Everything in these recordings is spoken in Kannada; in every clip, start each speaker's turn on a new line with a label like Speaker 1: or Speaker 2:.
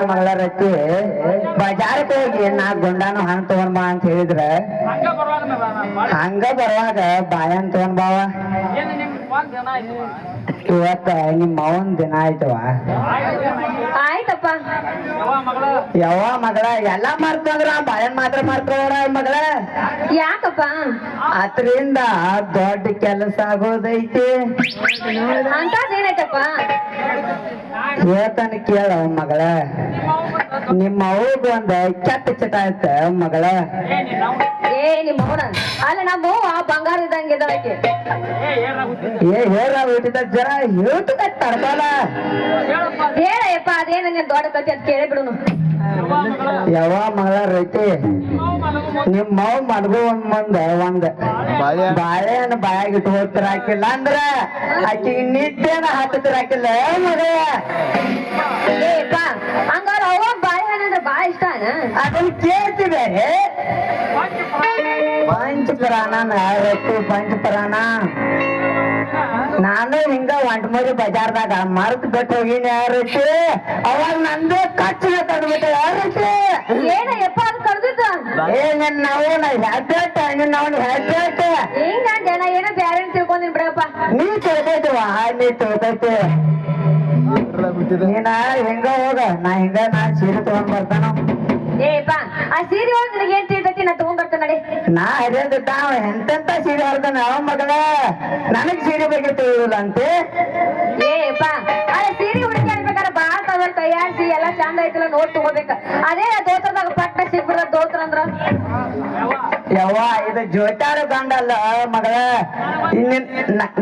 Speaker 1: ಐತಿ ಬಜಾರಕ್ಕೆ ಹೋಗಿ ನಾ ಗುಂಡಾನು ಹಂಗ ತಗೊಂಡ್ ಬಾ ಅಂತ ಹೇಳಿದ್ರ.
Speaker 2: ಹಂಗ ಬರುವಾಗ
Speaker 1: ಹಂಗ ಬರುವಾಗ ಬಾಯನ್ ತಗೊಂಡ್ ಬಾವ. ಇವತ್ತ ನಿಮ್ಮ ಅವನ್ ದಿನ ಆಯ್ತವ.
Speaker 3: ಆಯ್ತಪ್ಪ.
Speaker 2: ಯಾವ ಮಗಳ.
Speaker 1: ಯವ್ವ ಮಗಳ ಎಲ್ಲಾ ಮಾರ್ತಂದ್ರ ಬಾಯನ್ ಮಾತ್ರ ಮಾರ್ತವ್ರ ಮಗಳ.
Speaker 3: ಯಾಕಪ್ಪ?
Speaker 1: ಅದರಿಂದ ದೊಡ್ಡ ಕೆಲಸ ಆಗೋದೈತಿ.
Speaker 3: ಅಂತದೇನಾಯ್ತಪ್ಪ
Speaker 1: ಹೇಳ್ತಾನ ಕೇಳ ಮಗಳ. ನಿಮ್ಮ ಅವ್ಗ ಒಂದ ಕೆಟ್ಟ ಚಟ ಆಯ್ತ ಮಗಳ.
Speaker 2: ಏ
Speaker 3: ನಿಮ್ಮ ಅವನ ಅಲ್ಲ ನಮ್ಮ ಆ ಬಂಗಾರ ಇದ್ದಂಗೆ ಇದ್ದಾಳಕ್ಕೆ
Speaker 2: ಏ
Speaker 1: ಹೇಳ ಬಿಟ್ಟಿದ್ದ ಜರ ಹೇಳ್ತದ
Speaker 2: ಹೇಳಪ್ಪ
Speaker 3: ಹೇಳಯ್ಯಪ್ಪ ಅದೇನ ದೊಡ್ಡ ಕತೆ ಅದ್ ಕೇಳಿ ಬಿಡುನು
Speaker 2: ಯಾವ ಮಗಳ
Speaker 1: ರೈತಿ ನಿಮ್ಮ ಮಾವ್ ಮನಗು ಒಂದ್ ಮುಂದ ಒಂದ್. ಬಾಳೆಹಣ್ಣು ಬಾಯಾಗ ಇಟ್ಟು ಹಾಕಿಲ್ಲ ಅಂದ್ರ ಆಕಿ ನಿದ್ದೆನ ಹತ್ತತ್ರ ಹಾಕಿಲ್ಲ ಮಗ
Speaker 3: ಏಪ್ಪ ಹಂಗಾರ ಅವ ಬಾಳೆಹಣ್ಣು ಅಂದ್ರೆ ಬಾಳ ಇಷ್ಟನ?
Speaker 1: ಅದನ್ನ ಕೇಳ್ತಿದೆ ಪಂಚ ಪುರಾಣ ರೊಟ್ಟಿ ಪಂಚ ಪುರಾಣ. ನಾನು ಹಿಂಗ ಒಂಟ್ಮೂರಿ ಬಜಾರ್ದಾಗ ಮರ್ತ್ ಬಿಟ್ಟು ಹೋಗಿನಿ ರೊಟ್ಟಿ ಅವಾಗ ನಂದು ಖರ್ಚು ತಂದ್ಬಿಟ್ಟೆ ರೊಟ್ಟಿ
Speaker 3: ಏನಯ್ಯಪ್ಪ ಅದು ಕಡ್ದಿದ್ದ
Speaker 1: ಏ ನಿನ್ನ ನಾವು ಹೆಡ್ಡೇಟ್ ನಿನ್ನ ಅವನು ಹೆಡ್ಡೇಟ್
Speaker 3: ಹಿಂಗ ಜನ ಏನೋ ಬ್ಯಾರೆ ತಿಳ್ಕೊಂಡಿನ್ ಬಿಡಪ್ಪ.
Speaker 1: ನೀ ತಿಳ್ಕೈತಿವ ನೀ ತಿಳ್ಕೈತಿ. ನೀನ ಹಿಂಗ ಹೋಗ ನಾ ಹಿಂಗ ನಾ ಸೀರೆ ತಗೊಂಡ್ ಬರ್ತಾನ.
Speaker 3: ಏಪ್ಪ ಆ ಸೀರೆ ಒಳಗ್ ನಿನಗೇನ್ ಏನ್ ನಾ
Speaker 1: ಹರಿಯದಿದ್ದ ತಾವ, ಎಂತೆಂತ ಸೀರೆ ಹೊರ್ತಾನ ಅವ ಮಗಳ ನನಗ್ ಸೀರೆ ಬಗ್ಗೆ ಏ
Speaker 3: ಏಪ್ಪ ಅದೇ ಸೀರೆ ಹುಡುಕಿ ಅನ್ಬೇಕಾದ್ರೆ ಬಾಳ ತಗೊಂಡ್ ತಯಾರಿಸಿ, ಎಲ್ಲಾ ಚಂದ ಐತಿಲ್ಲ ನೋಡ್ ತಗೋಬೇಕ. ಅದೇ ದೋತ್ರದಾಗ ಪಟ್ಟ ಸಿಗ್ಬಿಡ ದೋತ್ರ ಅಂದ್ರ
Speaker 1: ಯವ್ವ, ಇದು ಜೋಟಾರ ಗಂಡ ಅಲ್ಲ ಮಗಳ.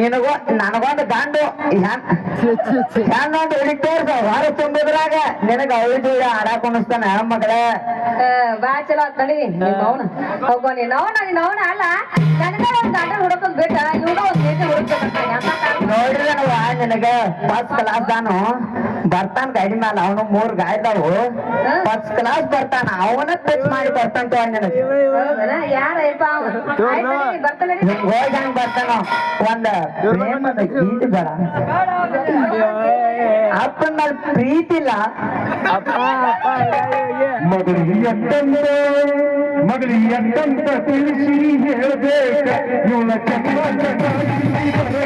Speaker 1: ನಿನಗೋ, ನನಗೊಂದು ಗಂಡು ಹೆಣ್ಣೊಂದು ಹುಡುಗಿ ತೋರ್ಸ ಹೊರ ತುಂಬಿದ್ರಾಗ ನಿನಗ ಅವಳಿ ಜೋಡಿ ಆಡಾಕ್ ಕುಣಿಸ್ತಾನ ಮಗಳ.
Speaker 3: ಬಾ, ಚಲೋ ಆತ್ ನಡಿ ನಿಮ್ಮ ಅವನ. ಹೋಗೋ, ನೀನ್ ಅವನ ನೀನ್ ಅವನ ಅಲ್ಲ. ನನಗ ಒಂದು
Speaker 1: ನಿನಗ ಫಸ್ಟ್ ಕ್ಲಾಸ್ ದಾನು ಬರ್ತಾನ ಗಾಡಿ ಮ್ಯಾಲ, ಅವನು ಮೂರ್ ಗಾಯದಾವು ಫಸ್ಟ್ ಕ್ಲಾಸ್ ಬರ್ತಾನ, ಅವನ ಟಚ್ ಮಾಡಿ ಬರ್ತಾನ. ಹಿಂಗ್ ಹೋಗಿ ಹಂಗ್ ಬರ್ತಾನ? ಒಂದ್ ಪ್ರೇಮದ ಗೀತೆ ಬೇಡ. ಅಪ್ಪನ ಮೇಲೆ ಪ್ರೀತಿ ಇಲ್ಲ.
Speaker 4: ಮಗಳಿಗೆ ಎಟ್ಟಂತ ಮಗನಿಗೆ ಎಟ್ಟಂತ ತಿಳಿಸಿ ಹೇಳಬೇಕು. ಇವಳ ಚಟಾಕಿ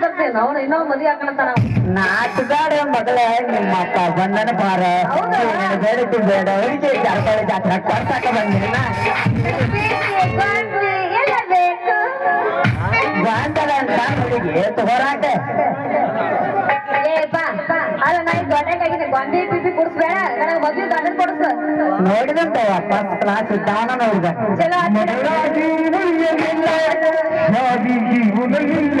Speaker 3: ಬರ್ತೇನೆ ಅವನು ಇನ್ನೊಂದ್ ಮದ್ವೆ ಹಾಕೊಂತಾನ
Speaker 1: ನಾಟಗಾಡ ಮಗಳ ನಿಮ್ಮ ಅಪ್ಪ ಬಂದನ
Speaker 3: ಹೌದಾ?
Speaker 1: ಬೇಡತಿ ಬೇಡ ಅವರಿಗೆ ಜಾತ್ರೆ ಜಾತ್ರೆ ಕೊಡ್ಸಾಕ ಬಂದಿನ. ಗಂಡಲ ಅಂತ ಹುಡುಗಿ ತಗೋರಾಕ
Speaker 3: ಏಪ್ಪ ಅಲ್ಲ ನಾ ಈ ದೊಡ್ಡಕ್ಕಾಗಿದೆ ಪಿಪಿ ಕುಡಿಸ್ಬೇಡ. ನನಗೆ ಮದ್ವೆ ಗಂಡನ್ ಕೊಡಿಸ್.
Speaker 1: ನೋಡಿದಂತವ ಫಸ್ಟ್ ಕ್ಲಾಸ್ ಇದ್ದಾವನ ನೋಡಿದ.
Speaker 4: ಜೀವನ ಇಲ್ಲ.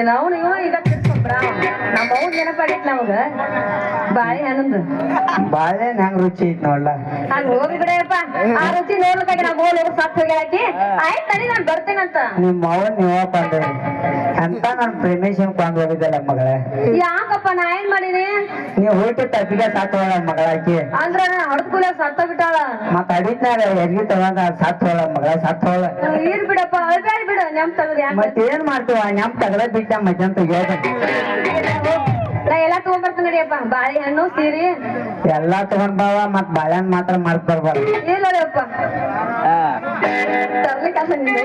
Speaker 4: ನಾವು ನೀವು ಈಗ ತಿಳ್ಕೊಂಬ್ರ ನಮ್ಮ ಅವ್ನ
Speaker 3: ನೆನಪಾಗೈತಿ ನಮಗ. ಬಾಳೆ
Speaker 1: ಹಣ್ಣಂದು. ಬಾಳೆ ಹೆಂಗ್ ರುಚಿ ಇತ್ತು ನೋಡ್ಲಾ?
Speaker 3: ಹಂಗ ಹೋಗಿ ಬಿಡಪ್ಪ ಆ ರುಚಿ ನೋಡ್ಬೇಕಾಗಿ ನಾ ಗೋಲ್ ಹೋಗಿ ಸತ್ ಹೋಗ್ಯಾಕಿ ಆಯ್ತ್ ತಡಿ ನಾನ್ ಬರ್ತೇನಂತ.
Speaker 1: ನಿಮ್ಮ ನೀವ ಬಂದ್ರಿ ಅಂತ ನಾನು ಪ್ರೇಮೇಶನ್ ಕೊಂಡ್ ಹೋಗಿದ್ದಲ್ಲ ಮಗಳೇ.
Speaker 3: ಯಾಕಪ್ಪ ನಾ ಏನ್ ಮಾಡೀನಿ?
Speaker 1: ನೀವ್ ತಪ್ಪಿಗೆ ಮಗಳಾಕಿ
Speaker 3: ಅಂದ್ರ ಸತ್ತ ಬಿಟ್ಟಾಳ.
Speaker 1: ಮತ್ತ ತಗೊಂಡ ಮಗಳ
Speaker 3: ಇರ್ ಬಿಡಪ್ಪ ಅಳ್ಬೇಡಿ ಬಿಡು ನೆಮ್ ತಗದ್ ಯಾಕ?
Speaker 1: ಮತ್ ಏನ್ ಮಾಡ್ತೀವ ನಮ್ ತಗದ ಬಿಟ್ಟ ಮಧ್ಯಾಹ್ನ ತೆಗಿಯೋದು
Speaker 3: ನಾ ಎಲ್ಲಾ ತಗೊಂಡ್ಬರ್ತೇನೆ ನಡಿಯಪ್ಪ ಬಾಳೆಹಣ್ಣು ಸೀರೆ.
Speaker 1: ಎಲ್ಲಾ ತಗೊಂಡ್ ಬಾವ ಮತ್ ಬಾಳೆಹಣ್ಣು ಮಾತ್ರ ಮಾಡ್ಕ್ ಬರ್ಬಾರ್ದು.
Speaker 3: ಇಲ್ಲ ನೋಡಿಯಪ್ಪ ತರ್ಲಿಕ್ಕೆ ನಿಂದ.